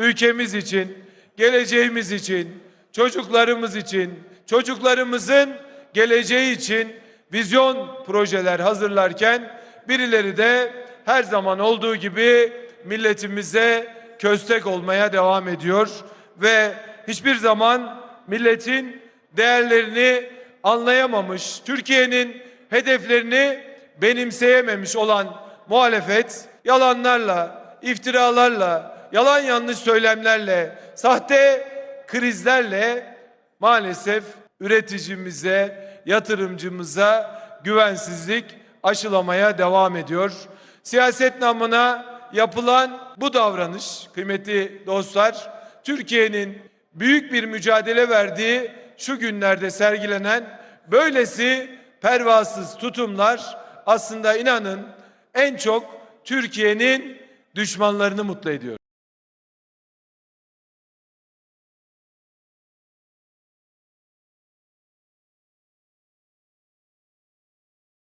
ülkemiz için, geleceğimiz için, çocuklarımız için, çocuklarımızın geleceği için vizyon projeler hazırlarken birileri de her zaman olduğu gibi milletimize köstek olmaya devam ediyor ve hiçbir zaman milletin değerlerini anlayamamış, Türkiye'nin hedeflerini benimseyememiş olan muhalefet yalanlarla, iftiralarla, yalan yanlış söylemlerle, sahte krizlerle maalesef üreticimize, yatırımcımıza güvensizlik aşılamaya devam ediyor. Siyaset namına yapılan bu davranış kıymetli dostlar Türkiye'nin büyük bir mücadele verdiği şu günlerde sergilenen böylesi pervasız tutumlar aslında inanın en çok Türkiye'nin düşmanlarını mutlu ediyor.